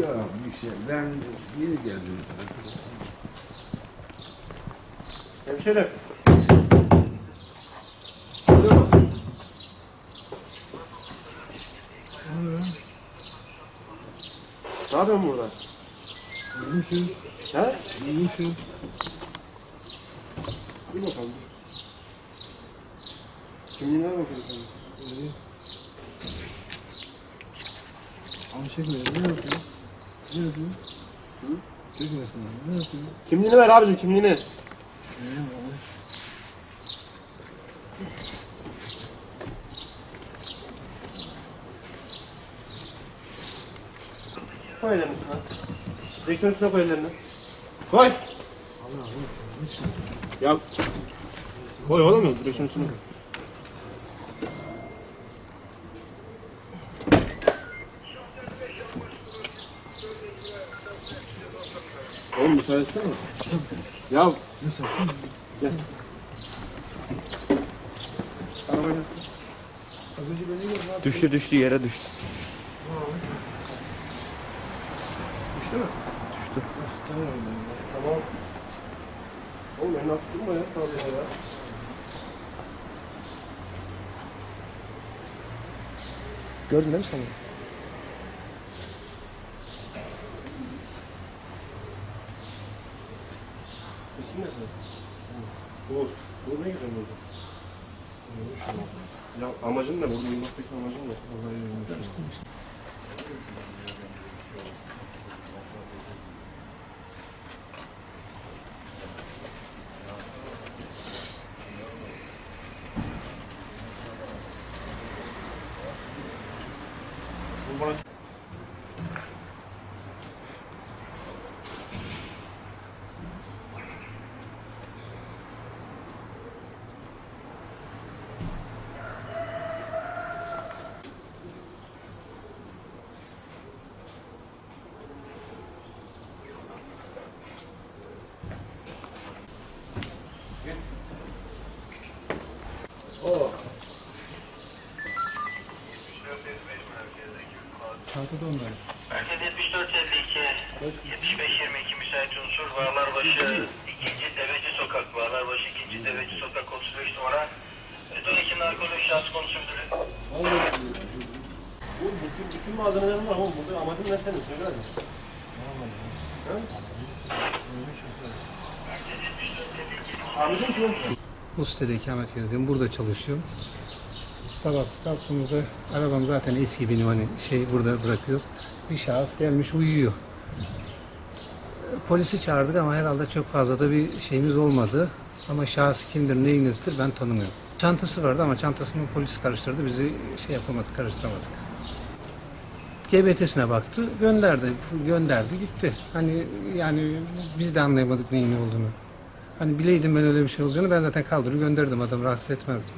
Yok bir şey. Ben yeni geldim. Hemşerim. Ne yapıyorsun burada? Uyumuşum. He? Uyumuşum. Dur bakalım. Kimliğine bakıyorsun? İyi. Ama çekme. Ne yapıyorsun? Ne yapıyorsun? Hı? Çekmesin abi. Ne yapıyorsun? Kimliğini ver abicim kimliğini. İyi abi. Koy ellerini üstüne. Direksiyon üstüne koy ellerini. Koy. Ya. Koy oğlum direksiyon üstüne koy. Oğlum müsaade etsene. Ya gel. Nasıl? Az önce beni gördün abi. Düştü düştü yere düştü. Düştü mü? Düştü. Tamam. Oğlum hafif durma ya sağa sola ya. Gördün değil mi sen? İsim ne senin? Uğur. Uğur ne güzel oldu. Ya amacın ne? Burada uyumaktaki amacın ne? Vallahi uyumuş. Bu bana Çantada onlar. Merkez 7452 7522 müsait unsur Bağlarbaşı 2. Deveci Sokak Bağlarbaşı 2. Deveci Sokak 35 numara Öteki narkotik şahıs konusu müdürü Bu bütün, bütün malzemelerim var oğlum. Burada amacın ne senin? Söyle hadi. Ha? Amacın şu musun? Uste'de ikamet ediyorum. Burada çalışıyorum. Sabah kalktığımızda arabam zaten eski benim hani şey burada bırakıyor. Bir şahıs gelmiş uyuyor. Polisi çağırdık ama herhalde çok fazla da bir şeyimiz olmadı. Ama şahıs kimdir, neyinizdir ben tanımıyorum. Çantası vardı ama çantasını polis karıştırdı. Bizi şey yapamadık, karıştıramadık. GBT'sine baktı, gönderdi. Gönderdi, gitti. Hani yani biz de anlayamadık neyin ne olduğunu. Hani bileydim ben öyle bir şey olacağını ben zaten kaldırır gönderdim adamı rahatsız etmezdim.